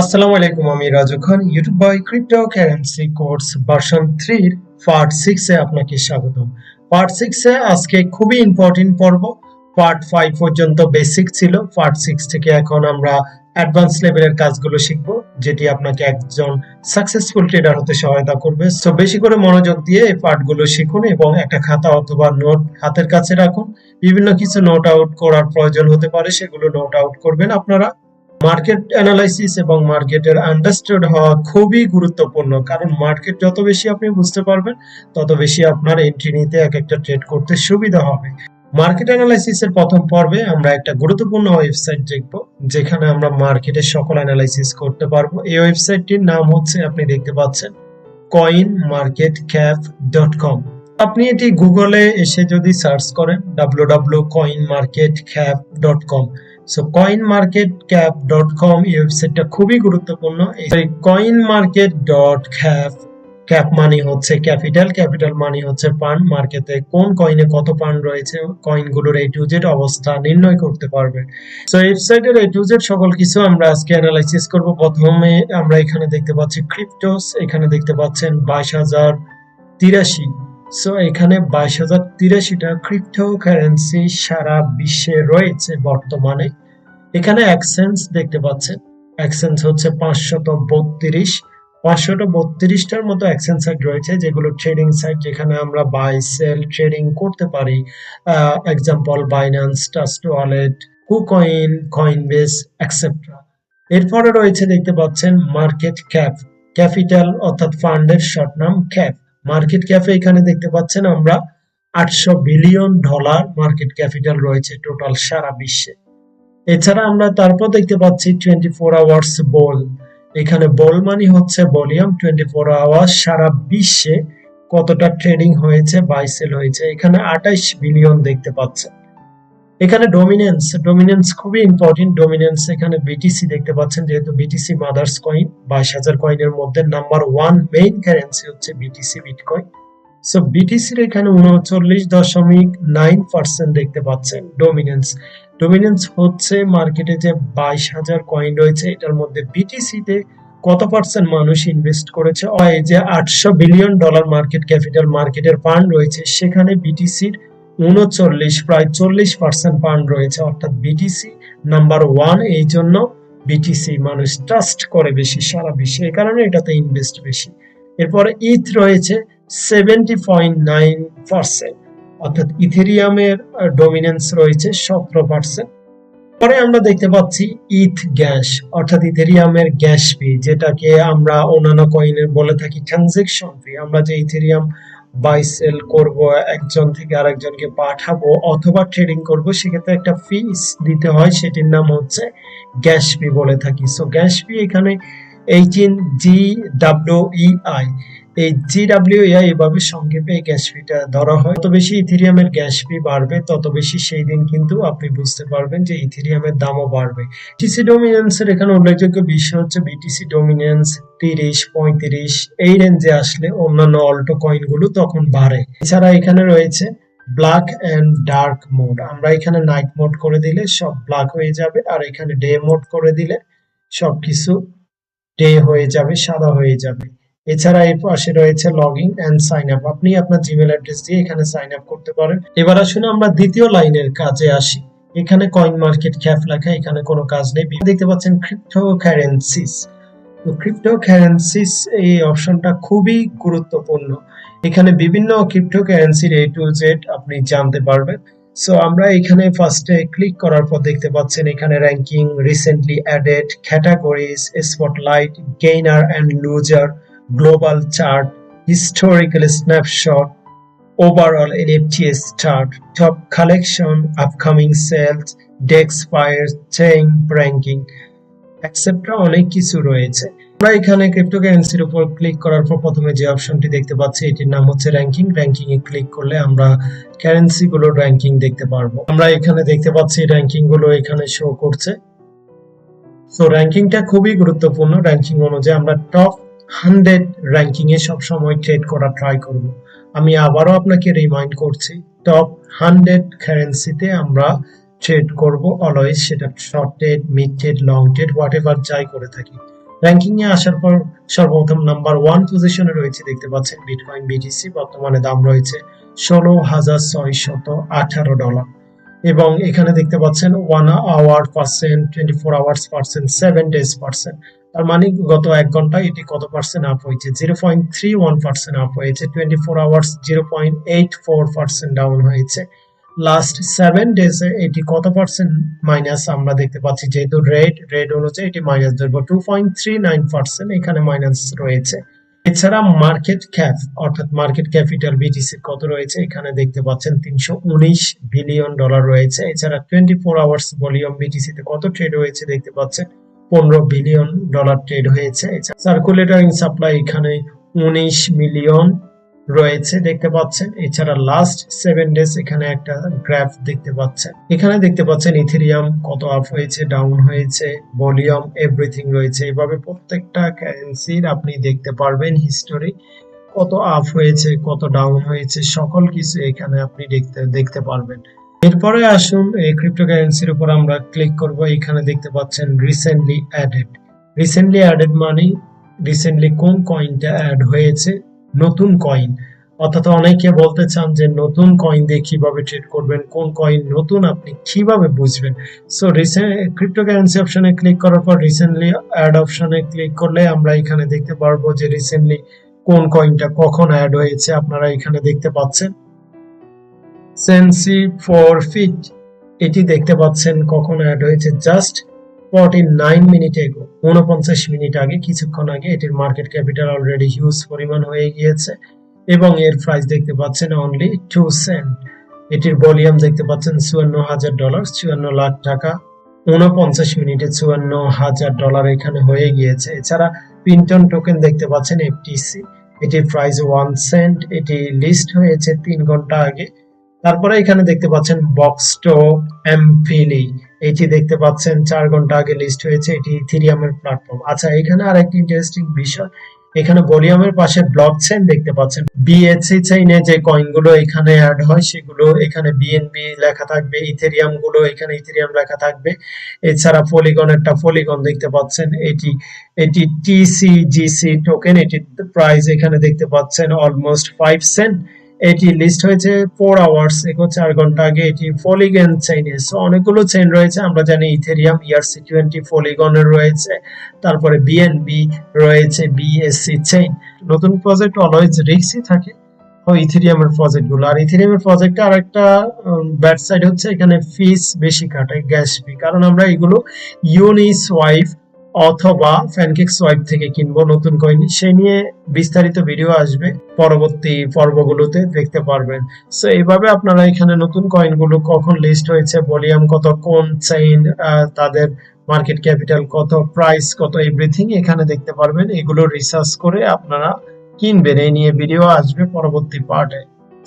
আসসালামু আলাইকুম, আমি Raju Khan YouTube by cryptocurrency course version থ্রির পার্ট সিক্স আপনাকে স্বাগত পার্ট আজকে খুবই ইম্পর্টেন্ট পর্ব। পার্ট ফাইভ পর্যন্ত বেসিক ছিল। পার্ট সিক্স থেকে এখন আমরা অ্যাডভান্স লেভেলের কাজগুলো শিখব, যেটি আপনাকে একজন সাকসেসফুল ট্রেডার হতে সহায়তা করবে। সো বেশি করে মনোযোগ দিয়ে এই পার্টগুলো শিখুন এবং একটা খাতা অথবা নোট হাতের কাছে রাখুন। বিভিন্ন কিছু নোট আউট করার প্রয়োজন হতে পারে, সেগুলো নোট আউট করবেন আপনারা। মার্কেট অ্যানালাইসিস এবং মার্কেটের আন্ডারস্ট্যান্ড হওয়া খুবই গুরুত্বপূর্ণ। কারণ মার্কেট যত বেশি আপনি বুঝতে পারবেন, তত বেশি আপনার এন্ট্রি নিতে এক একটা ট্রেড করতে সুবিধা হবে। মার্কেট অ্যানালাইসিসের প্রথম পর্বে আমরা একটা গুরুত্বপূর্ণ ওয়েবসাইট দেখব, যেখানে আমরা মার্কেটের সকল অ্যানালাইসিস করতে পারব। এই ওয়েবসাইটটির নাম হচ্ছে, আপনি দেখতে পাচ্ছেন coin market cap dot com আপনি এটি গুগলে এসে যদি সার্চ করেন W W coin market cap dot com so coin market cap dot com এই ওয়েবসাইটটা খুবই গুরুত্বপূর্ণ। এই coin market dot cap cap money হচ্ছে ক্যাপিটাল ক্যাপিটাল মানি হচ্ছে পান্ড মার্কেটে কোন কয়েনে কত পান্ড রয়েছে কয়েনগুলোর এই টু জেড অবস্থা নির্ণয় করতে পারবেন। সো ওয়েবসাইটের এই টু জেড সকল কিছু আমরা আজকে অ্যানালাইসিস করব। প্রথমে আমরা এখানে দেখতে পাচ্ছি ক্রিপ্টোস এখানে দেখতে পাচ্ছেন বাইশ হাজার তিরাশি। সো এখানে বাইশ হাজার তিরাশিটা ক্রিপ্টো কারেন্সি সারা বিশ্বে রয়েছে বর্তমানে। এখানে অ্যাক্সেন্স দেখতে পাচ্ছেন। অ্যাক্সেন্স হচ্ছে পাঁচশত বত্রিশ। পাঁচশত বত্রিশটার মতো অ্যাকশন সাইট রয়েছে, যেগুলো ট্রেডিং সাইট যেখানে আমরা বাই সেল ট্রেডিং করতে পারি। Example Binance Trust Wallet KuCoin Coinbase etcetera এরপরে রয়েছে দেখতে পাচ্ছেন মার্কেট ক্যাপ ক্যাপিটাল অর্থাৎ ফান্ডের শর্ট নাম ক্যাপ মার্কেট ক্যাপে এখানে দেখতে পাচ্ছেন আমরা আটশো বিলিয়ন ডলার মার্কেট ক্যাপিটাল রয়েছে টোটাল সারা বিশ্বে। এছাড়া আমরা তারপর দেখতে পাচ্ছি টোয়েন্টি ফোর আওয়ার্স বল। এখানে বল মানি হচ্ছে ভলিউম, টোয়েন্টি ফোর আওয়ার্স সারা বিশ্বে কতটা ট্রেডিং হয়েছে বাই সেল হয়েছে, এখানে আঠাইশ বিলিয়ন দেখতে পাচ্ছেন। এখানে ডোমিনেন্স ডোমিনেন্স খুবই ইম্পর্টেন্ট ডোমিনেন্স এখানে বিটিসি দেখতে পাচ্ছেন, যেহেতু বিটিসি মাদার্স কয়েন বাইশ হাজার কয়েনের মধ্যে নাম্বার ওয়ান মেইন কারেন্সি হচ্ছে বিটিসি বিটকয়েন সো বিটিসির এখানে উনচল্লিশ দশমিক নাইন পার্সেন্ট দেখতে পাচ্ছেন ডোমিনেন্স ডোমিনেন্স হচ্ছে মার্কেটে যে বাইশ হাজার কয়েন রয়েছে, এটার মধ্যে বিটিসিতে কত পার্সেন্ট মানুষ ইনভেস্ট করেছে? এই যে আটশো বিলিয়ন ডলার মার্কেট ক্যাপিটাল মার্কেটের ফান্ড রয়েছে, সেখানে বিটিসির উনচল্লিশ, প্রায় চল্লিশ পার্সেন্ট ফান্ড রয়েছে, অর্থাৎ বিটিসি নাম্বার ওয়ান এই জন্য বিটিসি মানুষ ট্রাস্ট করে বেশি, সারা বিশ্বে। এই কারণে এটাতে ইনভেস্ট বেশি। ইথ রয়েছে সেভেন্টি পয়েন্ট নাইন পার্সেন্ট অর্থাৎ ইথেরিয়ামের ডমিনেন্স রয়েছে সতেরো পার্সেন্ট পরে আমরা দেখতে পাচ্ছি ইথ গ্যাস অর্থাৎ ইথেরিয়ামের গ্যাস ফি যেটাকে আমরা অন্যান্য কয়েনের বলে থাকি ট্রানজেকশন ফি আমরা যে ইথেরিয়াম বাই সেল করব, একজন থেকে আরেকজনকে পাঠাবো অথবা ট্রেডিং করব, সেক্ষেত্রে একটা ফিস দিতে হয়, সেটির নাম হচ্ছে গ্যাস বলে থাকি। সো গ্যাস এখানে N G W E I এই জিডাব্লিউআই এভাবে সংক্ষেপে এই গ্যাস ফিটা ধরা হয়। তত বেশি ইথেরিয়ামের গ্যাস ফি বাড়বে, তত বেশি সেই দিন কিন্তু আপনি বুঝতে পারবেন যে ইথেরিয়ামের দামও বাড়বে। টিসি ডোমিনেন্সের এখানে উল্লেখযোগ্য বিষয় হচ্ছে বিটিসি ডোমিনেন্স তিরিশ, পঁয়ত্রিশ, এই রেঞ্জে আসলে অন্যান্য অল্টো কয়েনগুলো তখন বাড়ে। এছাড়া এখানে রয়েছে ব্ল্যাক অ্যান্ড ডার্ক মোড আমরা এখানে নাইট মোড করে দিলে সব ব্ল্যাক হয়ে যাবে আর এখানে ডে মোড করে দিলে সবকিছু ডে হয়ে যাবে, সাদা হয়ে যাবে। এছাড়া এর পাশে রয়েছে log in and sign up আপনি আপনার জিমেল অ্যাড্রেস দিয়ে এখানে সাইন আপ করতে পারেন। এবার আসুন আমরা দ্বিতীয় লাইনের কাজে আসি। এখানে কয়েন মার্কেট ক্যাপ লেখা, এখানে কোনো কাজ নেই। দেখতে পাচ্ছেন ক্রিপ্টো কারেন্সিস তো ক্রিপ্টো কারেন্সিস এই অপশনটা খুবই গুরুত্বপূর্ণ। এখানে বিভিন্ন ক্রিপ্টো কারেন্সির এ টু জেড আপনি জানতে পারবেন। সো আমরা এখানে ফার্স্টে ক্লিক করার পর দেখতে পাচ্ছেন এখানে ranking recently added categories spotlight gainer and loser global chart, historical snapshot, overall NFTs chart, top collection, upcoming sales, DEX fires, chain ranking, etc. অনেক কিছু রয়েছে। আমরা এখানে ক্রিপ্টোকারেন্সির উপর ক্লিক করার পর প্রথমে যে অপশনটি দেখতে পাচ্ছি এটির নাম হচ্ছে র্যাঙ্কিং র্যাঙ্কিং এ ক্লিক করলে আমরা কারেন্সি গুলোর র্যাঙ্কিং দেখতে পারব। আমরা এখানে দেখতে পাচ্ছি র্যাঙ্কিংগুলো এখানে শো করছে। সো র্যাঙ্কিংটা খুবই গুরুত্বপূর্ণ। র্যাঙ্কিং অনুযায়ী আমরা টপ হান্ড্রেড র্যাঙ্কিংয়ে সবসময় ট্রেড করা ট্রাই করব। আমি আবারও আপনাকে রিমাইন্ড করছি টপ হান্ড্রেড কারেন্সিতে আমরা ট্রেড করব অলওয়েজ সেটা short trade mid trade long trade whatever যাই করে থাকি। র্যাঙ্কিংয়ে আসার পর সর্বপ্রথম নাম্বার ওয়ান পজিশনে রয়েছে, দেখতে পাচ্ছেন বিটকয়েন বিটিসি বর্তমানে দাম রয়েছে ষোলো হাজার ছয়শত আঠারো ডলার এবং এখানে দেখতে পাচ্ছেন one hour percent twenty four hours percent seven days percent তার মানে গত এক ঘন্টায় এটি কত পার্সেন্ট আপ হয়েছে? Zero point three one percent up হয়েছে twenty four hours zero point eight four percent down হয়েছে লাস্ট সেভেন ডেজে এটি কত পার্সেন্ট মাইনাস আমরা দেখতে পাচ্ছি, যেহেতু রেড রেড অনুযায়ী এটি মাইনাস ধরবো two point three nine percent এখানে মাইনাস রয়েছে। এছাড়া মার্কেট ক্যাপ অর্থাৎ মার্কেট ক্যাপিটাল বিটিসি কত রয়েছে? এখানে দেখতে পাচ্ছেন তিনশো উনিশ বিলিয়ন ডলার রয়েছে। এছাড়া টোয়েন্টি ফোর আওয়ার্স ভলিউম বিটিসিতে কত ট্রেড হয়েছে দেখতে পাচ্ছেন? পনেরো বিলিয়ন ডলার ট্রেড হয়েছে। সার্কুলেটর ইন সাপ্লাই এখানে উনিশ মিলিয়ন রয়েছে দেখতে পাচ্ছেন। এছাড়া লাস্ট সেভেন ডেজ এখানে একটা গ্রাফ দেখতে পাচ্ছেন। এখানে দেখতে পাচ্ছেন ইথেরিয়াম কত আপ হয়েছে ডাউন হয়েছে ভলিউম এভরিথিং রয়েছে। এভাবে প্রত্যেকটা কারেন্সির আপনি দেখতে পারবেন হিস্টোরি কত আপ হয়েছে, কত ডাউন হয়েছে, সকল কিছু এখানে আপনি দেখতে দেখতে পারবেন। এরপরে আসুন এই ক্রিপ্টোকারেন্সির উপর আমরা ক্লিক করব। এখানে দেখতে পাচ্ছেন রিসেন্টলি অ্যাডেড রিসেন্টলি অ্যাডেড মানে রিসেন্টলি কোন কয়েনটা অ্যাড হয়েছে? নতুন কয়েন অর্থাৎ অনেকে বলতে চান যে নতুন কয়েন দিয়ে কীভাবে ট্রেড করবেন, কোন কয়েন নতুন আপনি কীভাবে বুঝবেন? সো রিসেন্ট ক্রিপ্টোকারেন্সি অপশনে ক্লিক করার পর রিসেন্টলি অ্যাড অপশনে ক্লিক করলে আমরা এখানে দেখতে পারব যে রিসেন্টলি কোন কয়েনটা কখন অ্যাড হয়েছে। আপনারা এখানে দেখতে পাচ্ছেন। সেন্সি ফর ফিট। এটি দেখতে পাচ্ছেন কখন অ্যাড হয়েছে জাস্ট ফর্টি নাইন মিনিট এগো উনপঞ্চাশ মিনিট আগে, কিছুক্ষণ আগে এটির মার্কেট ক্যাপিটাল অলরেডি হিউজ পরিমাণ হয়ে গিয়েছে এবং এর প্রাইস দেখতে পাচ্ছেন অনলি টু সেন্ট এটির ভলিউম দেখতে পাচ্ছেন চুয়ান্ন হাজার ডলার চুয়ান্ন লাখ টাকা। উনপঞ্চাশ মিনিটে চুয়ান্ন হাজার ডলার এখানে হয়ে গিয়েছে। এছাড়া পিন্টন টোকেন দেখতে পাচ্ছেন এফটিসি এটির প্রাইস ওয়ান সেন্ট এটি লিস্ট হয়েছে তিন ঘণ্টা আগে। তারপরে এখানে দেখতে পাচ্ছেন বক্সটো এমফিলি এটি দেখতে পাচ্ছেন চার ঘণ্টা আগে লিস্ট হয়েছে, এটি ইথিরিয়ামের প্ল্যাটফর্ম আচ্ছা এখানে আরেকটি ইন্টারেস্টিং বিষয়। এখানে ভলিউমের পাশে ব্লক চেইন দেখতে পাচ্ছেন। বিএসসি চেইনে যে কয়েনগুলো এখানে অ্যাড হয়, সেগুলো এখানে বিএনবি লেখা থাকবে ইথেরিয়ামগুলো এখানে ইথেরিয়াম লেখা থাকবে। এছাড়া পলিগন একটা পলিগন দেখতে পাচ্ছেন, এটি এটি টিসিজিসি টোকেন এটির প্রাইস এখানে দেখতে পাচ্ছেন অলমোস্ট ফাইভ সেন্ট এটি লিস্ট হয়েছে ফোর আওয়ার্স এগো চার ঘণ্টা আগে এটি ফলিগন চেইনে সো অনেকগুলো চেইন রয়েছে, আমরা জানি ইথেরিয়াম ইয়ারসি টোয়েন্টি ফলিগনের রয়েছে, তারপরে বিএনবি রয়েছে বিএসসি চেইন নতুন প্রজেক্ট অলওয়েজ রিক্সই থাকে ইথেরিয়ামের প্রজেক্টগুলো। আর ইথেরিয়ামের প্রজেক্টে আর একটা ব্যাড সাইড হচ্ছে, এখানে ফিস বেশি কাটায় গ্যাস ফি কারণ আমরা এগুলো ইউনিস ওয়াইফ অথবা ফ্যানকেক সোয়াইপ থেকে কিনবো নতুন কয়েন সে নিয়ে বিস্তারিত ভিডিও আসবে পরবর্তী পর্বগুলোতে দেখতে পারবেন। সো এইভাবে আপনারা এখানে নতুন কয়েনগুলো কখন লিস্ট হয়েছে ভলিউম কত, কোন চেইন তাদের মার্কেট ক্যাপিটাল কত প্রাইস কত এভরিথিং এখানে দেখতে পারবেন। এগুলো রিসার্চ করে আপনারা কিনবেন, এই নিয়ে ভিডিও আসবে পরবর্তী পার্টে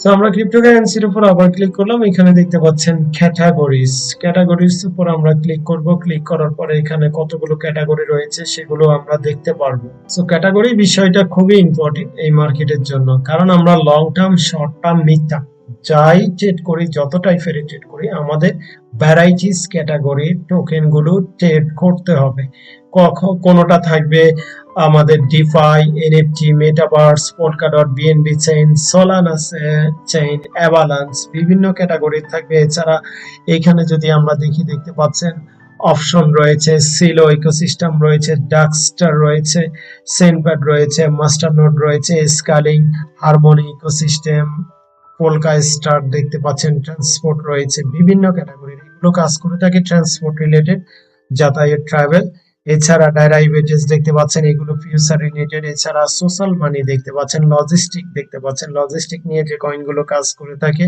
তো আমরা ক্রিপ্টোকারেন্সির উপর আবার ক্লিক করলাম। এখানে দেখতে পাচ্ছেন ক্যাটাগরিজ ক্যাটাগরিজ উপর আমরা ক্লিক করব। ক্লিক করার পরে এখানে কতগুলো ক্যাটাগরি রয়েছে সেগুলো আমরা দেখতে পারব। সো ক্যাটাগরি বিষয়টা খুবই ইম্পর্টেন্ট এই মার্কেটের জন্য। কারণ আমরা long term short term mid যাই ট্রেড করি যত টাইপের ট্রেড করি, আমাদের ভ্যারাইটিস ক্যাটাগরি টোকেনগুলো ট্রেড করতে হবে। কখন কোনোটা থাকবে আমাদের DeFi NFT metaverse Polkadot BNB chain Solana chain Avalanche বিভিন্ন ক্যাটাগরি থাকবে। এছাড়া এখানে যদি আমরা দেখি, দেখতে পাচ্ছেন অপশন রয়েছে সিলো ইকোসিস্টেম রয়েছে ডাকস্টার রয়েছে সেনপ্যাড রয়েছে মাস্টার মাস্টারনোড রয়েছে scaling Harmony ecosystem Polka star দেখতে পাচ্ছেন ট্রান্সপোর্ট রয়েছে, বিভিন্ন ক্যাটাগরির এগুলো কাজ করে থাকে ট্রান্সপোর্ট রিলেটেড যাতায়াত ট্রাভেল এছাড়া ডাইরাইভেটিভস দেখতে পাচ্ছেন, এগুলো ফিউচার রিলেটেড এছাড়া সোশ্যাল মানি দেখতে পাচ্ছেন লজিস্টিক দেখতে পাচ্ছেন লজিস্টিক নিয়ে যে কয়েনগুলো কাজ করে থাকে,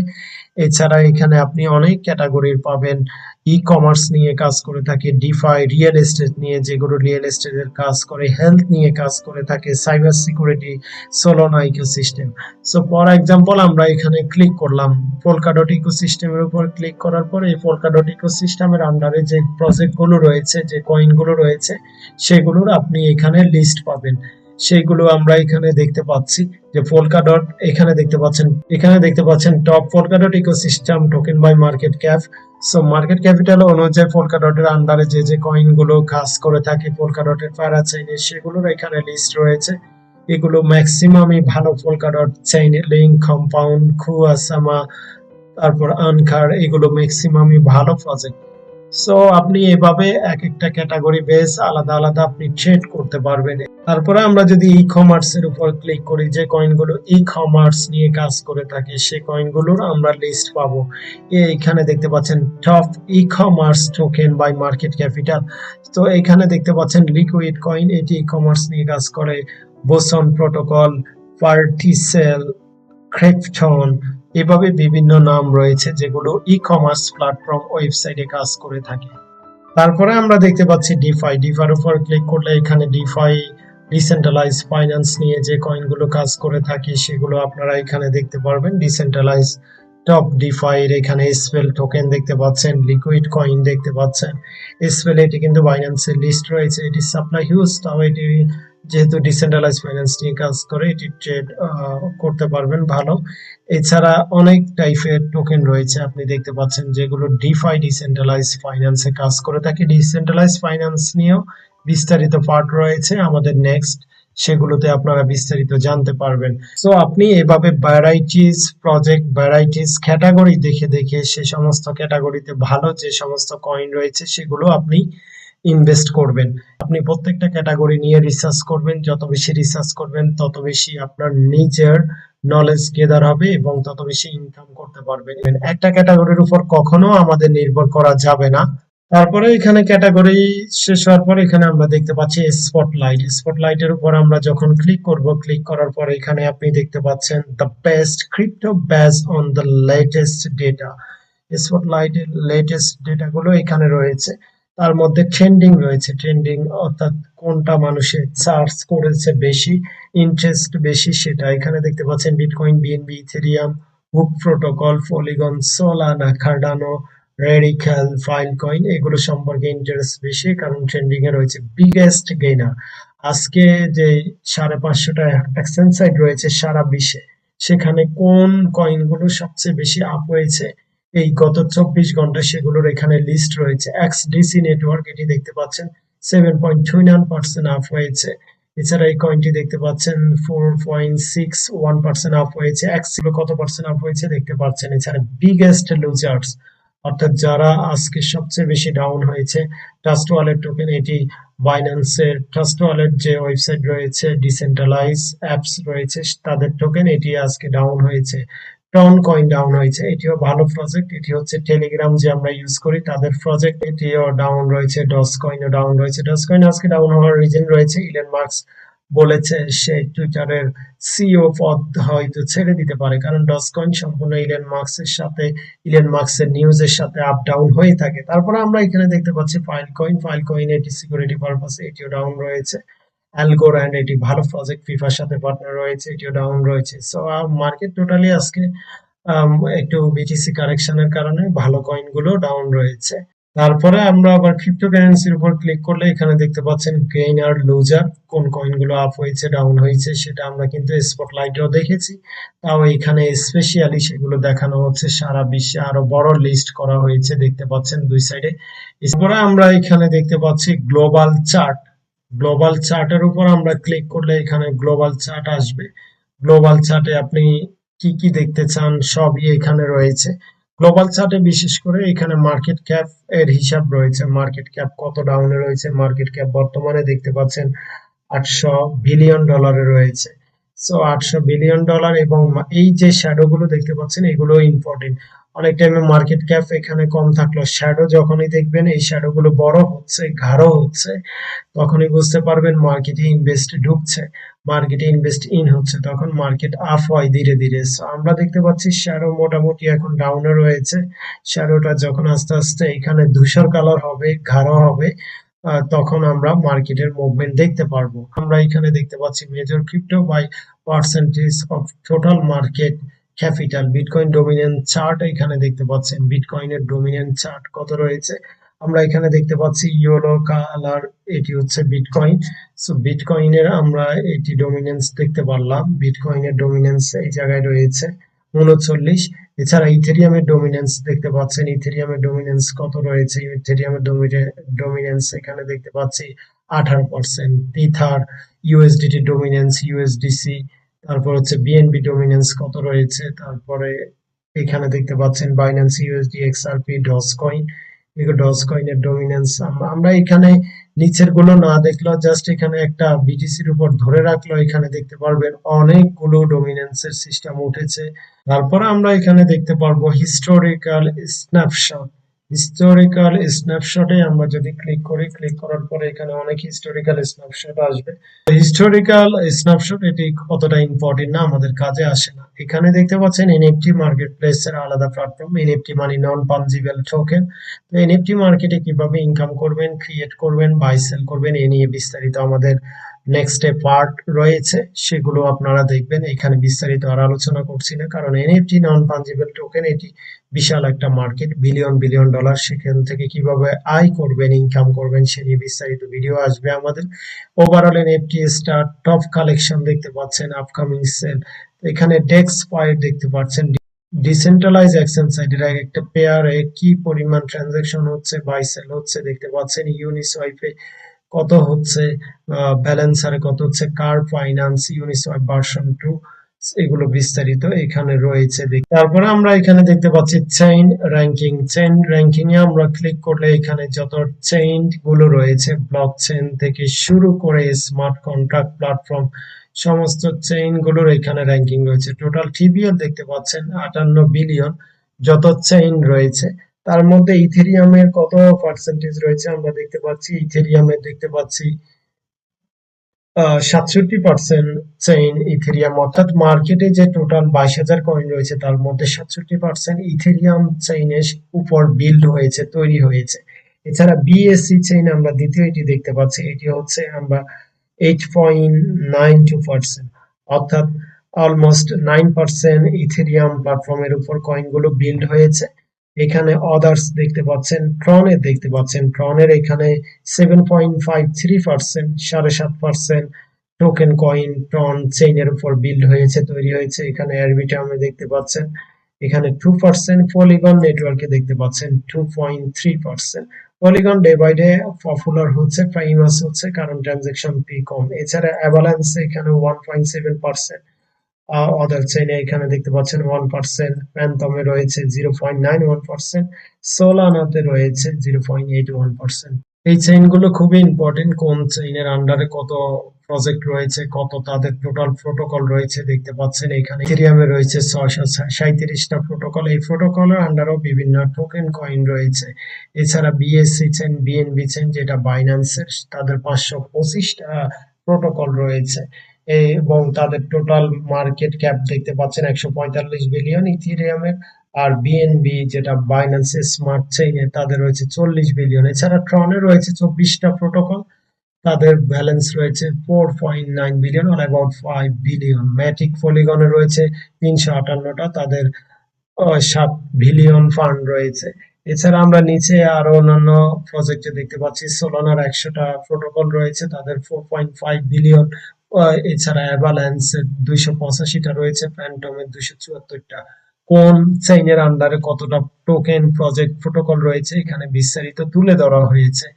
এছাড়া এখানে আপনি অনেক ক্যাটাগরির পাবেন। ই কমার্স নিয়ে কাজ করে থাকে ডিফাই রিয়েল এস্টেট নিয়ে যেগুলো রিয়েল এস্টেটের কাজ করে হেলথ নিয়ে কাজ করে থাকে cyber security Solana ecosystem so for example আমরা এখানে ক্লিক করলাম। পোলকাডট ইকোসিস্টেমের উপর ক্লিক করার পর এই পোলকাডট ইকোসিস্টেমের আন্ডারে যে প্রজেক্টগুলো রয়েছে, যে কয়েনগুলো রয়েছে, সেগুলোর আপনি এখানে লিস্ট পাবেন। সেইগুলো আমরা এখানে দেখতে পাচ্ছি যে পোলকা ডট এখানে দেখতে পাচ্ছেন, এখানে দেখতে পাচ্ছেন top Polkadot ecosystem token by market cap so market capital অনুযায়ী পোলকা ডটের আন্ডারে যে যে কয়েনগুলো কাজ করে থাকে পোলকা ডটের প্যারাচাইনে সেগুলোর এখানে লিস্ট রয়েছে। এগুলো ম্যাক্সিমামই ভালো Polkadot Chainlink compound খুয়াসামা তারপর আনকার এগুলো ম্যাক্সিমামই ভালো প্রজেক্ট সো আপনি এভাবে এক একটা ক্যাটাগরি বেস আলাদা আলাদা আপনি ট্রেড করতে পারবেন। তারপরে আমরা যদি ই কমার্স এর উপর ক্লিক করি, যে কয়েনগুলো ই কমার্স নিয়ে কাজ করে থাকে, সেই কয়েনগুলোর আমরা লিস্ট পাবো। এইখানে দেখতে পাচ্ছেন top e commerce token by market capital তো এখানে দেখতে পাচ্ছেন লিকুইড কয়েন এটি ই কমার্স নিয়ে কাজ করে। বোসন প্রোটোকল পার্টিসেল ক্রেপটন এভাবে বিভিন্ন নাম রয়েছে যেগুলো ই কমার্স প্ল্যাটফর্ম ওয়েবসাইটে কাজ করে থাকে। তারপরে আমরা দেখতে পাচ্ছি ডিফাই ডিফার উপর ক্লিক করলে এখানে ডিফাই ডিসেন্ট্রালাইজ ফাইন্যান্স নিয়ে যে কয়েনগুলো কাজ করে থাকে, সেগুলো আপনারা এখানে দেখতে পারবেন। ডিসেন্ট্রালাইজ টপ ডিফাই এর এখানে স্পেল টোকেন দেখতে পাচ্ছেন লিকুইড কয়েন দেখতে পাচ্ছেন। স্পেল এটি কিন্তু বাইন্যান্সের লিস্ট রয়েছে। এটি সাপ্লাই হিউজ তাও এটি যেহেতু ডিসেন্ট্রালাইজ ফাইন্যান্স নিয়ে কাজ করে, এটি ট্রেড করতে পারবেন ভালো। এছাড়া অনেক টাইপের টোকেন রয়েছে, আপনি দেখতে পাচ্ছেন, যেগুলো ডিফাই ডিসেন্ট্রালাইজ ফাইন্যান্সে কাজ করে থাকে। ডিসেন্ট্রালাইজ ফাইন্যান্স নিয়েও বিস্তারিত পার্ট রয়েছে। আমাদের নেক্সট সেগুলোতে আপনারা বিস্তারিত জানতে পারবেন। সো আপনি এভাবে ভ্যারাইটিস প্রজেক্ট ভ্যারাইটিস ক্যাটাগরি দেখে দেখে সে সমস্ত ক্যাটাগরিতে ভালো যে সমস্ত কয়েন রয়েছে, সেগুলো আপনি ইনভেস্ট করবেন। আপনি প্রত্যেকটা ক্যাটাগরি নিয়ে রিসার্চ করবেন, যত বেশি রিসার্চ করবেন, তত বেশি আপনার নিজের নলেজ গেদার হবে এবং তত বেশি ইনকাম করতে পারবেন। একটা ক্যাটাগরির উপর কখনো আমাদের নির্ভর করা যাবে না। তারপরে এখানে ক্যাটাগরি শেষ হওয়ার পরে এখানে আমরা দেখতে পাচ্ছি স্পটলাইট স্পটলাইটের উপর আমরা যখন ক্লিক করব ক্লিক করার পরে এখানে আপনি দেখতে পাচ্ছেন the best crypto based on the latest data স্পটলাইটের latest ডেটাগুলো এখানে রয়েছে। তার মধ্যে ট্রেন্ডিং রয়েছে। ট্রেন্ডিং অর্থাৎ কোনটা মানুষের সার্চ করেছে বেশি ইন্টারেস্ট বেশি সেটা এখানে দেখতে পাচ্ছেন bitcoin BNB Ethereum Hook protocol Polygon Solana Cardano Radicle Filecoin এগুলো সম্পর্কে ইন্টারেস্ট বেশি কারণ ট্রেন্ডিং এ রয়েছে বিগেস্ট গেইনার আজকে যে সাড়ে পাঁচশোটা এক্সচেঞ্জ সাইট রয়েছে সারা বিশ্বে, সেখানে কোন কয়েনগুলো সবচেয়ে বেশি আপ হয়েছে এই গত চব্বিশ ঘণ্টা সেগুলোর এখানে লিস্ট রয়েছে। এক্স ডিসি নেটওয়ার্ক এটি দেখতে পাচ্ছেন seven point three nine percent up হয়েছে। এছাড়া এই কয়েনটি দেখতে পাচ্ছেন four point six one percent up হয়েছে। এক্স কত পার্সেন্ট আপ হয়েছে দেখতে পাচ্ছেন এছাড়া বিগেস্ট লুজার্স অর্থাৎ যারা আজকে সবচেয়ে বেশি ডাউন হয়েছে ট্রাস্ট ওয়ালেট টোকেন এটি বাইন্যান্সের ট্রাস্ট ওয়ালেট যে ওয়েবসাইট রয়েছে ডিসেন্ট্রালাইজ অ্যাপস রয়েছে, তাদের টোকেন এটি আজকে ডাউন হয়েছে। টন কয়েন ডাউন হয়েছে এটিও ভালো প্রজেক্ট এটি হচ্ছে টেলিগ্রাম যে আমরা ইউজ করি, তাদের প্রজেক্ট এটিও ডাউন রয়েছে ডস কয়েনও ডাউন রয়েছে। ডস কয়েন আজকে ডাউন হওয়ার রিজন রয়েছে ইলেন মার্কস বলেছে সে টুইটারের সিও পদ হয়তো ছেড়ে দিতে পারে, কারণ ডসকয়েন সম্পূর্ণ ইলেন মার্কসের সাথে ইলেন মার্কসের নিউজের সাথে আপ ডাউন হয়ে থাকে। তারপরে আমরা এখানে দেখতে পাচ্ছি ফাইল কয়েন ফাইল কয়েন এটি সিকিউরিটি পারপাস এটিও ডাউন রয়েছে। অ্যালগোরান্ড এটি ভালো প্রজেক্ট ফিফার সাথে পার্টনার রয়েছে, এটিও ডাউন রয়েছে। সো মার্কেট টোটালি আজকে একটু বিটিসি কারেকশনের কারণে ভালো কয়েনগুলো ডাউন রয়েছে। তারপরে আমরা আবার ক্রিপ্টোকারেন্সির উপর ক্লিক করলে এখানে দেখতে পাচ্ছেন গেইন আর লুজার কোন কয়েনগুলো আপ হয়েছে ডাউন হয়েছে, সেটা আমরা কিন্তু স্পটলাইটেও দেখেছি। তাও এখানে স্পেশালি সেগুলো দেখানো হচ্ছে, সারা বিশ্বে আরও বড় লিস্ট করা হয়েছে, দেখতে পাচ্ছেন দুই সাইডে এরপরে আমরা এখানে দেখতে পাচ্ছি গ্লোবাল চার্ট গ্লোবাল চার্টের উপর আমরা ক্লিক করলে এখানে গ্লোবাল চার্ট আসবে। গ্লোবাল চার্টে আপনি কি কি দেখতে চান সবই এখানে রয়েছে। গ্লোবাল চার্টে বিশেষ করে এখানে মার্কেট ক্যাপ এর হিসাব রয়েছে। মার্কেট ক্যাপ কত ডাউনে রয়েছে? মার্কেট ক্যাপ বর্তমানে দেখতে পাচ্ছেন আটশো বিলিয়ন ডলারে রয়েছে। সো আটশো বিলিয়ন ডলার এবং এই যে শ্যাডো গুলো দেখতে পাচ্ছেন এগুলো ইম্পর্টেন্ট অনেক টাইমে মার্কেট ক্যাপ এখানে কম থাকল। শ্যাডো যখনই দেখবেন, এই শ্যাডো গুলো বড় হচ্ছে, গাঢ় হচ্ছে, তখনই বুঝতে পারবেন মার্কেটে ইনভেস্ট ঢুকছে মার্কেটে ইনভেস্ট ইন হচ্ছে, তখন মার্কেট আপ হয় ধীরে ধীরে। আমরা দেখতে পাচ্ছি শ্যাডো মোটামুটি এখন ডাউনে রয়েছে। শ্যাডোটা যখন আস্তে আস্তে এখানে ধূসর কালার হবে, গাঢ় হবে তখন আমরা মার্কেটের মুভমেন্ট দেখতে পারব। আমরা এখানে দেখতে পাচ্ছি major crypto by percentage of total market capital bitcoin dominant chart এখানে দেখতে পাচ্ছেন। বিটকয়েনের ডোমিনেন্ট চার্ট কত রয়েছে? আমরা এখানে দেখতে পাচ্ছি ইয়েলো কালার এটি হচ্ছে বিটকয়েন সো বিটকয়েনের আমরা এটি ডমিনেন্স দেখতে পারলাম। বিটকয়েনের ডমিনেন্স এই জায়গায় রয়েছে উনচল্লিশ এছাড়া ইথেরিয়ামের ডমিনেন্স দেখতে পাচ্ছেন। ইথেরিয়ামের ডমিনেন্স কত রয়েছে? ইথেরিয়ামের ডমিনেন্স এখানে দেখতে পাচ্ছি আঠারো percent ether USDT dominance USDC তারপর হচ্ছে বিএনবি ডমিনেন্স কত রয়েছে, তারপরে এখানে দেখতে পাচ্ছেন Binance USD XRP Dogecoin ডস কয়েনের ডমিনেন্স আমরা এখানে নিচেরগুলো না দেখলেও জাস্ট এখানে একটা বিটিসির উপর ধরে রাখলেও এখানে দেখতে পারবেন অনেকগুলো ডমিনেন্সের সিস্টেম উঠেছে। তারপরে আমরা এখানে দেখতে পারব হিস্টোরিক্যাল স্ন্যাপশট হিস্টোরিক্যাল স্ন্যাপশটে আমরা যদি ক্লিক করি ক্লিক করার পরে এখানে অনেক হিস্টোরিক্যাল স্ন্যাপশট আসবে। হিস্টোরিক্যাল স্ন্যাপশট এটি কতটা ইম্পর্টেন্ট না, আমাদের কাজে আসে না। এখানে দেখতে পাচ্ছেন এনএফটি মার্কেট প্লেস এর আলাদা প্ল্যাটফর্ম এনএফটি মানে নন পাঞ্জিবল টোকেন তো এনএফটি মার্কেটে কীভাবে ইনকাম করবেন ক্রিয়েট করবেন বাই সেল করবেন, এ নিয়ে বিস্তারিত আমাদের নেক্সট এ পার্ট রয়েছে। সেগুলো আপনারা দেখবেন। এখানে বিস্তারিত আর আলোচনা করছি না, কারণ এনএফটি নন পাঞ্জিবল টোকেন এটি বিশাল একটা মার্কেট বিলিয়ন বিলিয়ন ডলার সেখান থেকে কীভাবে আয় করবেন ইনকাম করবেন, সে নিয়ে বিস্তারিত ভিডিও আসবে আমাদের। Overall NFT star top collection দেখতে পাচ্ছেন আপকামিং সেল এখানে ডেক্স পয়েন্ট দেখতে পাচ্ছেন। ডিসেন্ট্রালাইজ এক্সচেঞ্জ সাইটের এক একটা পেয়ারে কি পরিমাণ ট্রানজাকশন হচ্ছে বাই সেল হচ্ছে দেখতে পাচ্ছেন। ইউনিসওয়াইপে কত হচ্ছে ব্যালেন্সারে কত হচ্ছে কার ফাইন্যান্স ইউনিসওয়াইপ ভার্সন টু এগুলো বিস্তারিত এখানে রয়েছে তারপরে আমরা এখানে দেখতে পাচ্ছি চেইন র্যাঙ্কিং চেইন র্যাঙ্কিং এ আমরা ক্লিক করলে এখানে যত চেইনগুলো রয়েছে ব্লক চেইন থেকে শুরু করে স্মার্ট কন্ট্রাক্ট প্ল্যাটফর্ম সমস্ত চেইনগুলোর এখানে র্যাঙ্কিং রয়েছে। টোটাল টিবিএল দেখতে পাচ্ছেন আটান্ন বিলিয়ন যত চেইন রয়েছে। তার মধ্যে ইথেরিয়ামের কত পার্সেন্টেজ রয়েছে আমরা দেখতে পাচ্ছি। ইথেরিয়ামের দেখতে পাচ্ছি সাতষট্টি পার্সেন্ট চেইন ইথেরিয়াম অর্থাৎ মার্কেটে যে টোটাল বাইশ হাজার কয়েন রয়েছে, তার মধ্যে সাতষট্টি পার্সেন্ট ইথেরিয়াম চেইনের উপর বিল্ড হয়েছে, তৈরি হয়েছে। এছাড়া বিএসসি চেইন আমরা দ্বিতীয় এটি দেখতে পাচ্ছি, এটি হচ্ছে আমরা eight point nine two percent অর্থাৎ অলমোস্ট নাইন পার্সেন্ট ইথেরিয়াম প্ল্যাটফর্মের উপর কয়েনগুলো বিল্ড হয়েছে। এখানে অদার্স দেখতে পাচ্ছেন ট্রনের দেখতে পাচ্ছেন। ট্রনের এখানে seven point five three percent সাড়ে সাত পার্সেন্ট টোকেন কয়েন ট্রন চেইনের উপর বিল্ড হয়েছে, তৈরি হয়েছে। এখানে অ্যারবিটামে দেখতে পাচ্ছেন। এখানে টু পার্সেন্ট পলিগন নেটওয়ার্কে দেখতে পাচ্ছেন two point three percent Polygon day by day popular হচ্ছে প্রাইমাস হচ্ছে, কারণ ট্রানজেকশন ফি কম। এছাড়া অ্যাভালান্স এখানে one point seven percent other চেইনে এখানে দেখতে পাচ্ছেন ওয়ান পার্সেন্ট প্যান্থমে রয়েছে zero point nine one percent সোলানাতে রয়েছে zero point eight one percent এই চেইনগুলো খুবই ইম্পর্টেন্ট কোন চেইনের আন্ডারে কত প্রজেক্ট রয়েছে, কত তাদের টোটাল প্রোটোকল রয়েছে দেখতে পাচ্ছেন এখানে। ইথেরিয়ামে রয়েছে ছয়শো সাঁত্রিশটা প্রোটোকল এই প্রোটোকলের আন্ডারও বিভিন্ন টোকেন কয়েন রয়েছে। এছাড়া বিএসসি চেন বিএনবি চেন যেটা বাইন্যান্সের তাদের পাঁচশো পঁচিশটা প্রোটোকল রয়েছে। এবং তাদের টোটাল মার্কেট ক্যাপ দেখতে পাচ্ছেন একশো পঁয়তাল্লিশ বিলিয়ন ইথিরিয়ামের আর বিএনবি যেটা বাইন্যান্স স্মার্ট চেইনে তাদের রয়েছে চল্লিশ বিলিয়ন এছাড়া ট্রনে রয়েছে চব্বিশটা প্রোটোকল তাদের ব্যালেন্স রয়েছে ফোর পয়েন্ট নাইন বিলিয়ন আর অ্যাবাউট ফাইভ বিলিয়ন ম্যাটিক পলিগনে রয়েছে তিনশো আটান্নটা। তাদের সাত বিলিয়ন ফান্ড রয়েছে। এছাড়া আমরা নিচে আরও অন্যান্য প্রজেক্টে দেখতে পাচ্ছি। সোলানার একশোটা প্রোটোকল রয়েছে। তাদের ফোর পয়েন্ট ফাইভ বিলিয়ন এছাড়া অ্যাভালান্স দুইশো পঁচাশিটা রয়েছে প্যান্টমের দুইশো চুয়াত্তরটা। কোন চেইনের আন্ডারে কতটা টোকেন প্রজেক্ট প্রোটোকল রয়েছে, এখানে বিস্তারিত তুলে ধরা হয়েছে।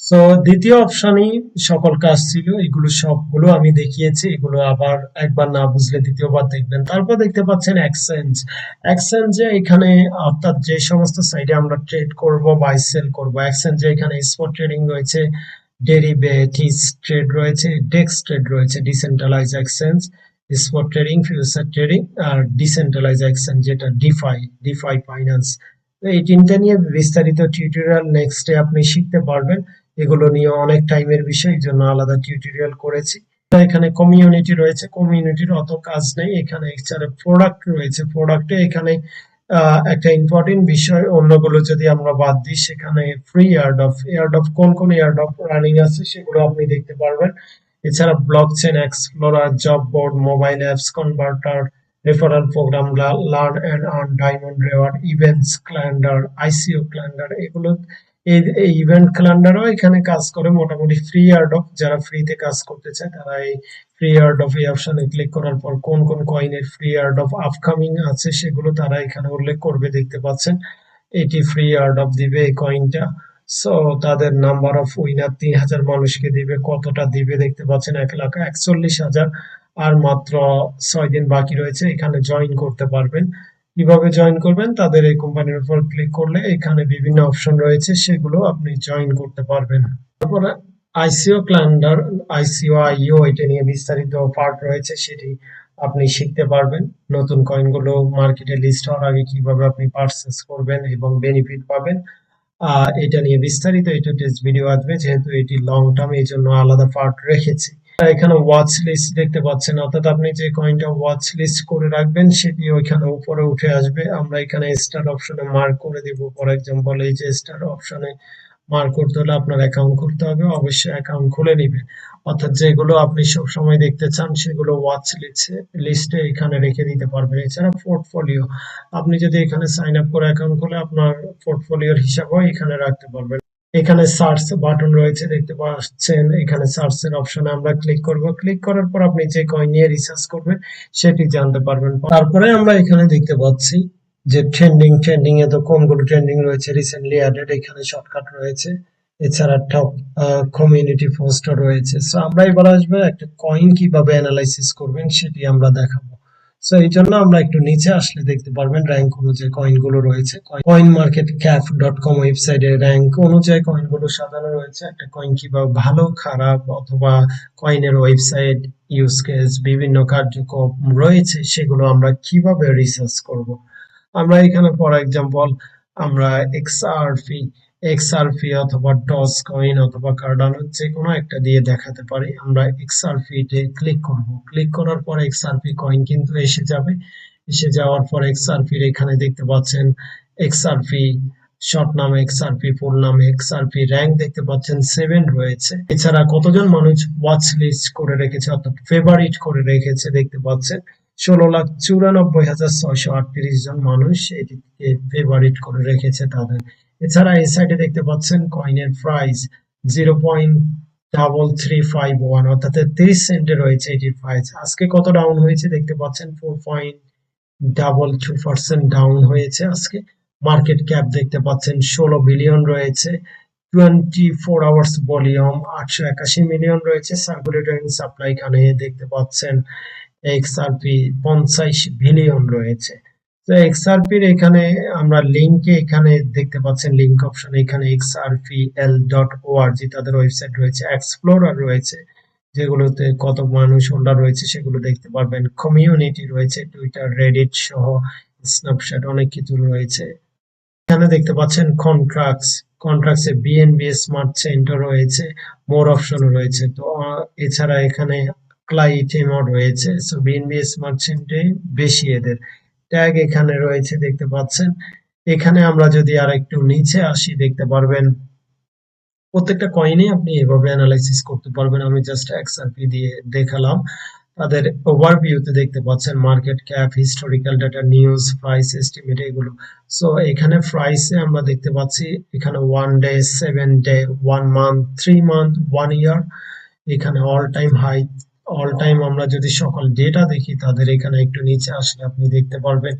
সো দ্বিতীয় অপশনই সকল কাজ ছিল, এগুলো সবগুলো আমি দেখিয়েছি, এগুলো আবার একবার না বুঝলে দ্বিতীয়বার দেখবেন। তারপর দেখতে পাচ্ছেন এক্সচেঞ্জ এক্সচেঞ্জে এখানে অর্থাৎ যে সমস্ত সাইডে আমরা ট্রেড করব বাই সেল করব এক্সচেঞ্জে এখানে স্পট ট্রেডিং রয়েছে। ডেরিভেটিভস ট্রেড রয়েছে ডেক্স ট্রেড রয়েছে decentralize exchange spot trading future trading আর ডিসেন্ট্রালাইজ এক্সচেঞ্জ যেটা ডিফাই ডিফাই ফাইন্যান্স তো এই তিনটা নিয়ে বিস্তারিত টিউটোরিয়াল নেক্সট নেক্সটে আপনি শিখতে পারবেন। এগুলো নিয়ে অনেক টাইমের বিষয় জন্য আলাদা টিউটোরিয়াল করেছি। এখানে কমিউনিটি রয়েছে কমিউনিটির অত কাজ নেই। এখানে প্রোডাক্ট রয়েছে প্রোডাক্টে এখানে একটা ইম্পর্টেন্ট বিষয়, অন্যগুলো যদি আমরা বাদ দিই, সেখানে ফ্রি এয়ারডপ এয়ারডপ কোন কোন এয়ারডপ রানিং আছে সেগুলো আপনি দেখতে পারবেন। এছাড়া blockchain explorer job board mobile apps converter referral program learn and earn diamond reward events calendar ICO calendar এগুলো এই ইভেন্ট ক্যালেন্ডারও এখানে কাজ করে। মোটামুটি ফ্রি অফ যারা ফ্রিতে কাজ করতে চায়, তারা এই ফ্রি অফ এই অপশনে ক্লিক করার পর কোন কোন কয়েনের ফ্রি অফ আপকামিং আছে সেগুলো তারা এখানে উল্লেখ করবে, দেখতে পাচ্ছেন। এটি ফ্রি অফ দিবে এই কয়েনটা সো তাদের নাম্বার অফ উইনার তিন হাজার মানুষকে দিবে, কতটা দিবে দেখতে পাচ্ছেন? এক লাখ একচল্লিশ হাজার। আর মাত্র ছয় দিন বাকি রয়েছে, এখানে জয়েন করতে পারবেন। কীভাবে জয়েন করবেন? তাদের এই কোম্পানির উপর ক্লিক করলে এখানে বিভিন্ন অপশন রয়েছে, সেগুলো আপনি জয়েন করতে পারবেন। তারপরে আইসিও ক্যালেন্ডার আইসিও আইও এটা নিয়ে বিস্তারিত পার্ট রয়েছে, সেটি আপনি শিখতে পারবেন। নতুন কয়েনগুলো মার্কেটে লিস্ট হওয়ার আগে কীভাবে আপনি পারচেস করবেন এবং বেনিফিট পাবেন এটা নিয়ে বিস্তারিত এটা টেস্ট ভিডিও আসবে, যেহেতু এটি লং টার্ম এই জন্য আলাদা পার্ট রেখেছি। এখানে ওয়াচ লিস্ট দেখতে পাচ্ছেন, অর্থাৎ আপনি যে কয়েনটা ওয়াচ লিস্ট করে রাখবেন, সেটি ওইখানে উপরে উঠে আসবে। আমরা এখানে স্টার অপশনে মার্ক করে দিব ফর এক্সাম্পল এই যে স্টার অপশনে মার্ক করতে হলে আপনার অ্যাকাউন্ট খুলতে হবে, অবশ্যই অ্যাকাউন্ট খুলে নেবেন অর্থাৎ যেগুলো আপনি সব সময় দেখতে চান, সেগুলো ওয়াচ লিস্টে লিস্টে এখানে রেখে দিতে পারবেন। এছাড়া পোর্টফোলিও আপনি যদি এখানে সাইন আপ করে অ্যাকাউন্ট খুলে, আপনার পোর্টফোলিওর হিসাবও এখানে রাখতে পারবেন। এখানে সার্চ বাটন রয়েছে, দেখতে পাচ্ছেন, এখানে সার্চের অপশনে আমরা ক্লিক করব। ক্লিক করার পর আপনি যে কয়েন নিয়ে রিসার্চ করবেন, সেটি জানতে পারবেন। তারপরে আমরা এখানে দেখতে পাচ্ছি যে ট্রেন্ডিং ট্রেন্ডিং এ তো কোনগুলো ট্রেন্ডিং রয়েছে রিসেন্টলি অ্যাডেড এখানে শর্টকাট রয়েছে। এছাড়া টপ কমিউনিটি পোস্টও রয়েছে। সো আমরা এবার আসবে একটা কয়েন কীভাবে অ্যানালাইসিস করবেন সেটি আমরা দেখাবো। সো এই জন্য আমরা একটু নিচে আসলে দেখতে পারবেন র্যাঙ্ক অনুযায়ী কয়েনগুলো রয়েছে। Coin market cap dot com ওয়েবসাইটে র্যাঙ্ক অনুযায়ী কয়েনগুলো সাজানো রয়েছে। একটা কয়েন কীভাবে ভালো, খারাপ অথবা কয়েনের ওয়েবসাইট ইউজ কেস বিভিন্ন কার্যক্রম রয়েছে, সেগুলো আমরা কীভাবে রিসার্চ করব। আমরা এখানে ফর এক্সাম্পল আমরা এক্সআরপি এক্সআরপি অথবা টস কয়েন অথবা কার্ডানো যে কোনো একটা দিয়ে দেখাতে পারি। আমরা এক্সআরপি তে ক্লিক করব। ক্লিক করার পর এক্সআরপি কয়েন কিন্তু এসে যাবে। এসে যাওয়ার পর এক্সআরপি এখানে দেখতে পাচ্ছেন এক্সআরপি শর্ট নামে এক্সআরপি ফুল নামে এক্সআরপি র্যাঙ্ক দেখতে পাচ্ছেন সেভেন রয়েছে। এছাড়া কতজন মানুষ ওয়াচ লিস্ট করে রেখেছে অর্থাৎ ফেভারিট করে রেখেছে দেখতে পাচ্ছেন। ষোলো লাখ চুরানব্বই হাজার ছয়শো আটত্রিশ জন মানুষ এটিকে ফেভারিট করে রেখেছে তাদের। এছাড়া এই সাইডে দেখতে পাচ্ছেন কয়েনের price zero point double three five one অর্থাৎ তিরিশ সেন্টে রয়েছে এটির প্রাইস আজকে কত ডাউন হয়েছে দেখতে পাচ্ছেন? Four point double two percent down হয়েছে আজকে। মার্কেট ক্যাপ দেখতে পাচ্ছেন, ষোলো বিলিয়ন রয়েছে। টোয়েন্টি ফোর আওয়ার্স ভলিউম আটশো একাশি মিলিয়ন রয়েছে। সার্কুলেটিং সাপ্লাই এখানে দেখতে পাচ্ছেন। এক্সআরপি পঞ্চাশ বিলিয়ন রয়েছে। তো এক্সআরপির এখানে আমরা লিঙ্কে এখানে দেখতে পাচ্ছেন লিঙ্ক অপশন এখানে এক্সআরপি এল ডট ওআরজি তাদের ওয়েবসাইট রয়েছে এক্সপ্লোরার রয়েছে, যেগুলোতে কত মানুষ হোল্ডার রয়েছে সেগুলো দেখতে পারবেন। কমিউনিটি রয়েছে টুইটার রেডিট সহ স্ন্যাপচ্যাট অনেক কিছু রয়েছে। এখানে দেখতে পাচ্ছেন কন্ট্রাক্টস কন্ট্রাক্টস বিএনবি স্মার্ট চেইনটা রয়েছে মোর অপশনও রয়েছে। তো এছাড়া এখানে ক্লাইটেমও রয়েছে। সো বিএনবি স্মার্ট চেইনটে বেশি এদের। ট্যাগ এখানে রয়েছে, দেখতে পাচ্ছেন। এখানে আমরা যদি আর একটু নিচে আসি, দেখতে পারবেন, প্রত্যেকটা কয়েনে আপনি এভাবে অ্যানালাইসিস করতে পারবেন। আমি জাস্ট এক্সআরপি দিয়ে দেখালাম। তাদের ওভারভিউতে দেখতে পাচ্ছেন market cap historical data news price estimate এগুলো। সো এখানে প্রাইসে আমরা দেখতে পাচ্ছি, এখানে one day seven day one month three month one year এখানে all time high all time আমরা যদি সকল ডেটা দেখি, তাদের এখানে একটু নিচে আসলে আপনি দেখতে পারবেন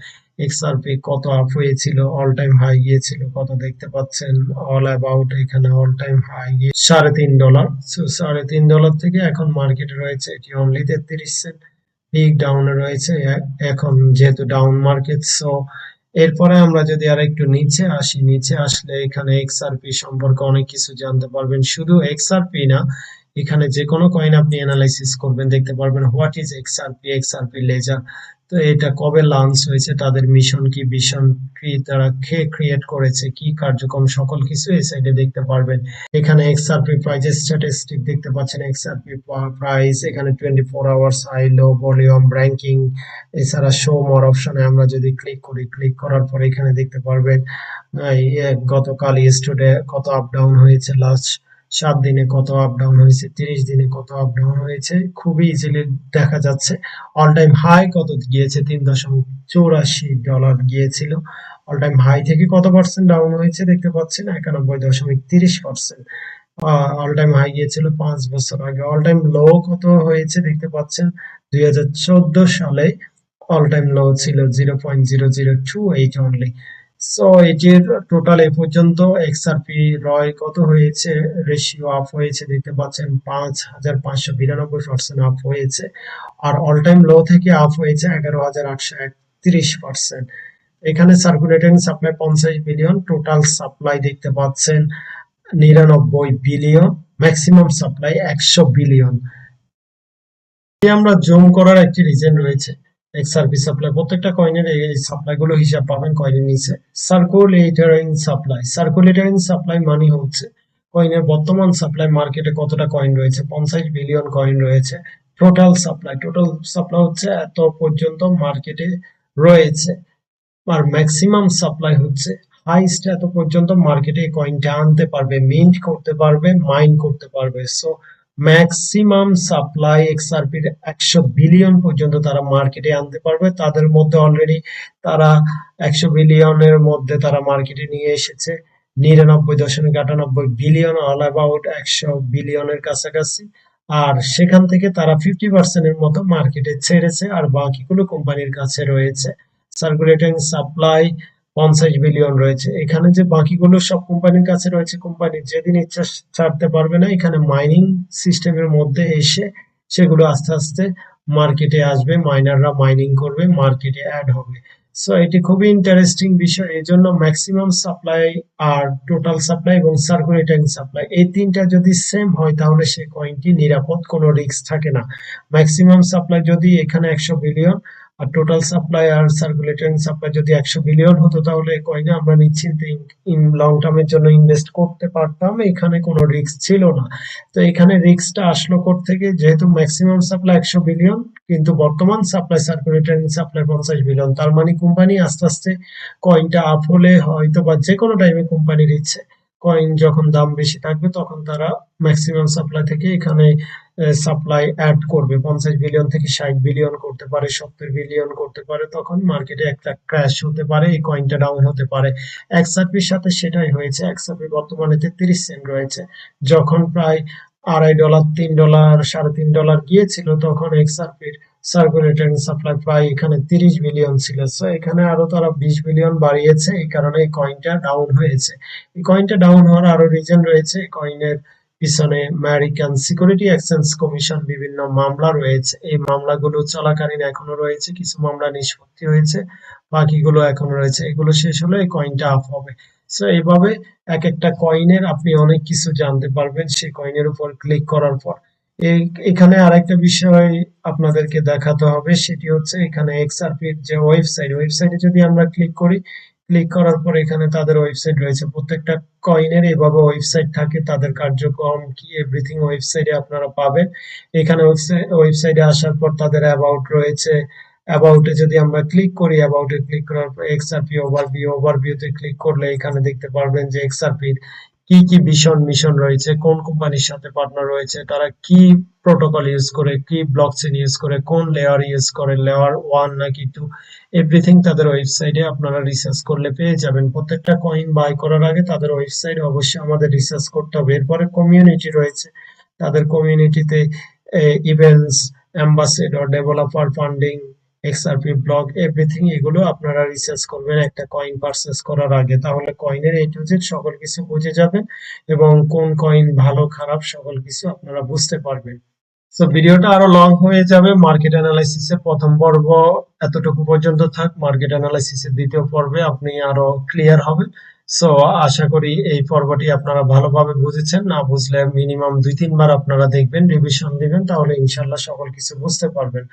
এক্সআরপি কত আপ হয়েছিল অল টাইম হাই গিয়েছিল, কত দেখতে পাচ্ছেন অল অ্যাবাউট এখানে অল টাইম হাই গিয়ে সাড়ে তিন ডলার সো সাড়ে তিন ডলার থেকে এখন মার্কেটে রয়েছে এটি অনলি তেত্রিশ সেন্ট বিগ ডাউনে রয়েছে এখন যেহেতু ডাউন মার্কেট সো এরপরে আমরা যদি আর একটু নিচে আসি, নিচে আসলে এখানে এক্সআরপি সম্পর্কে অনেক কিছু জানতে পারবেন। শুধু এক্সআরপি না এখানে যে কোনো কয়েন আপনি অ্যানালাইসিস করবেন, দেখতে পারবেন what is XRP XRP ledger তো এটা কবে লঞ্চ হয়েছে, তাদের মিশন কি ভিশন কি, তারা কে ক্রিয়েট করেছে, কি কার্যক্রম, সকল কিছু এই সাইডে দেখতে পারবেন। এখানে এক্সআরপি প্রাইস স্ট্যাটিস্টিক দেখতে পাচ্ছেন এক্সআরপি প্রাইস এখানে twenty four hours high low volume ranking এছাড়া শো মোর অপশনে আমরা যদি ক্লিক করি ক্লিক করার পর এখানে দেখতে পারবেন গতকাল ইস্টুডে কত আপ ডাউন হয়েছে লাস্ট সাত দিনে কত আপ ডাউন হয়েছে, তিরিশ দিনে কত আপ ডাউন হয়েছে, খুবই ইজিলি দেখা যাচ্ছে। অল টাইম হাই কত গিয়েছে? তিন দশমিক চৌরাশি ডলার গিয়েছিল। অল টাইম হাই থেকে কত পার্সেন্ট ডাউন হয়েছে দেখতে পাচ্ছেন? একানব্বই দশমিক তিরিশ পার্সেন্ট অল টাইম হাই গিয়েছিল পাঁচ বছর আগে। অল টাইম লো কত হয়েছে দেখতে পাচ্ছেন? দুই হাজার চোদ্দ সালে অল টাইম লো ছিল zero point zero zero two eight only so এটির টোটাল এ পর্যন্ত এক্সআরপি রয় কত হয়েছে? রেশিও আপ হয়েছে, দেখতে পাচ্ছেন পাঁচ হাজার পাঁচশো বিরানব্বই পার্সেন্ট আপ হয়েছে। আর অল টাইম লো থেকে আপ হয়েছে এগারো হাজার আটশো একত্রিশ পার্সেন্ট এখানে সার্কুলেটিং সাপ্লাই পঞ্চাশ বিলিয়ন টোটাল সাপ্লাই দেখতে পাচ্ছেন নিরানব্বই বিলিয়ন ম্যাক্সিমাম সাপ্লাই একশো বিলিয়ন আমরা জুম করার একটি রিজন রয়েছে। এক্সআরপি সাপ্লাই প্রত্যেকটা কয়েনের এই সাপ্লাই গুলো হিসাব পাবেন কয়েনের নিচে। সার্কুলেটরিং সাপ্লাই সার্কুলেটরিং সাপ্লাই মানে হচ্ছে। কয়েনের বর্তমান সাপ্লাই মার্কেটে কতটা কয়েন রয়েছে? পঞ্চাশ বিলিয়ন কয়েন রয়েছে। টোটাল সাপ্লাই টোটাল সাপ্লাই হচ্ছে এত পর্যন্ত মার্কেটে রয়েছে। আর ম্যাক্সিমাম সাপ্লাই হচ্ছে হাইস্ট এত পর্যন্ত মার্কেটে এই কয়েনটা আনতে পারবে মিন্ট করতে পারবে মাইন করতে পারবে। সো ম্যাক্সিমাম সাপ্লাই এক্সআরপির একশো বিলিয়ন পর্যন্ত তারা মার্কেটে আনতে পারবে। তাদের মধ্যে অলরেডি তারা একশো বিলিয়নের মধ্যে তারা মার্কেটে নিয়ে এসেছে। নিরানব্বই দশমিক আটানব্বই বিলিয়ন অল অ্যাবাউট একশো বিলিয়নের কাছাকাছি। আর সেখান থেকে তারা ফিফটি পার্সেন্টের মতো মার্কেটে ছেড়েছে আর বাকিগুলো কোম্পানির কাছে রয়েছে। সার্কুলেটিং সাপ্লাই পঞ্চাশ বিলিয়ন রয়েছে। এখানে যে বাকিগুলো সব কোম্পানির কাছে রয়েছে কোম্পানি যেদিন ইচ্ছা ছাড়তে পারবে না, এখানে মাইনিং সিস্টেমের মধ্যে এসে সেগুলো আস্তে আস্তে মার্কেটে আসবে মাইনাররা মাইনিং করবে মার্কেটে অ্যাড হবে। সো এটি খুবই ইন্টারেস্টিং বিষয়। এই জন্য ম্যাক্সিমাম সাপ্লাই আর টোটাল সাপ্লাই এবং সার্কুলেটিং সাপ্লাই এই তিনটা যদি সেম হয়, তাহলে সেই কয়েনটি নিরাপদ, কোনো রিস্ক থাকে না। ম্যাক্সিমাম সাপ্লাই যদি এখানে একশো বিলিয়ন আর টোটাল সাপ্লাই আর সার্কুলেটিং সাপ্লাই যদি একশো বিলিয়ন হতো তাহলে কয়েনে, আমরা নিশ্চিন্তে লং টার্মের জন্য ইনভেস্ট করতে পারতাম, এখানে কোনো রিস্ক ছিল না। তো এখানে রিস্কটা আসলো কোর থেকে যেহেতু ম্যাক্সিমাম সাপ্লাই একশো বিলিয়ন কিন্তু বর্তমান সাপ্লাই সার্কুলেটিং সাপ্লাই পঞ্চাশ বিলিয়ন তার মানে কোম্পানি আস্তে আস্তে কয়েনটা আপ হলে হয়তো বা যে কোনো টাইমে কোম্পানির ইচ্ছে কয়েন যখন দাম বেশি থাকবে তখন তারা ম্যাক্সিমাম সাপ্লাই থেকে এখানে সাপ্লাই অ্যাড করবে। পঞ্চাশ বিলিয়ন থেকে ষাট বিলিয়ন করতে পারে, সত্তর বিলিয়ন করতে পারে, তখন মার্কেটে একটা ক্র্যাশ হতে পারে, এই কয়েনটা ডাউন হতে পারে। এক্সআরপির সাথে সেটাই হয়েছে। এক্সআরপি বর্তমানে তেত্রিশ সেন্ট রয়েছে। যখন প্রায় আড়াই ডলার তিন ডলার সাড়ে তিন ডলার গিয়েছিল, তখন এক্সআরপির সার্কুলেটিং সাপ্লাই প্রায় এখানে তিরিশ বিলিয়ন ছিল। সো এখানে আরও তারা বিশ বিলিয়ন বাড়িয়েছে, এই কারণে এই কয়েনটা ডাউন হয়েছে। এই কয়েনটা ডাউন হওয়ার আরও রিজন রয়েছে। কয়েনের পিছনে আমেরিকান সিকিউরিটি এক্সচেঞ্জ কমিশন বিভিন্ন মামলা রয়েছে। এই মামলাগুলো চলাকালীন এখনও রয়েছে, কিছু মামলা নিষ্পত্তি হয়েছে, বাকিগুলো এখনও রয়েছে। এগুলো শেষ হলে এই কয়েনটা আপ হবে। সো এইভাবে এক একটা কয়েনের আপনি অনেক কিছু জানতে পারবেন সেই কয়েনের উপর ক্লিক করার পর। এখানে আরেকটা বিষয় আপনাদেরকে দেখাতে হবে, সেটি হচ্ছে এখানে এক্সআরপির যে ওয়েবসাইট ওয়েবসাইটে যদি আমরা ক্লিক করি ক্লিক করার পর এখানে তাদের ওয়েবসাইট রয়েছে। প্রত্যেকটা কয়েনের এভাবে ওয়েবসাইট থাকে, তাদের কার্যক্রম কি এভরিথিং ওয়েবসাইটে আপনারা পাবেন। এখানে ওয়েবসাইটে আসার পর তাদের অ্যাবাউট রয়েছে। অ্যাবাউটে যদি আমরা ক্লিক করি অ্যাবাউটে ক্লিক করার পর এক্সআরপি ওভারভিউ ওভারভিউতে ক্লিক করলে এখানে দেখতে পারবেন যে এক্সআরপির কি কি ভীষণ মিশন রয়েছে, কোন কোম্পানির সাথে পার্টনার রয়েছে, তারা কি প্রোটোকল ইউজ করে, কি ব্লকচেন ইউজ করে, কোন লেয়ার ইউজ করে লেয়ার ওয়ান নাকি টু এভরিথিং তাদের ওয়েবসাইটে আপনারা রিসার্চ করলে পেয়ে যাবেন। প্রত্যেকটা কয়েন বাই করার আগে তাদের ওয়েবসাইট অবশ্যই আমাদের রিসার্চ করতে হবে। এরপরে কমিউনিটি রয়েছে। তাদের কমিউনিটিতে events ambassador developer funding XRP blog everything এগুলো আপনারা রিসার্চ করবেন, একটা কয়েন পারচেস করার আগে। তাহলে কয়েনের এই টু জেড সকল কিছু বুঝে যাবেন এবং কোন কয়েন ভালো, খারাপ সকল কিছু আপনারা বুঝতে পারবেন। সো ভিডিওটা আরও লং হয়ে যাবে। মার্কেট অ্যানালাইসিসের প্রথম পর্ব এতটুকু পর্যন্ত থাক। মার্কেট অ্যানালাইসিসের দ্বিতীয় পর্বে আপনি আরও ক্লিয়ার হবেন সো আশা করি এই পর্বটি আপনারা ভালোভাবে বুঝেছেন। না বুঝলে মিনিমাম দুই, তিনবার আপনারা দেখবেন রিভিশন দিবেন, তাহলে ইনশাল্লাহ সকল কিছু বুঝতে পারবেন।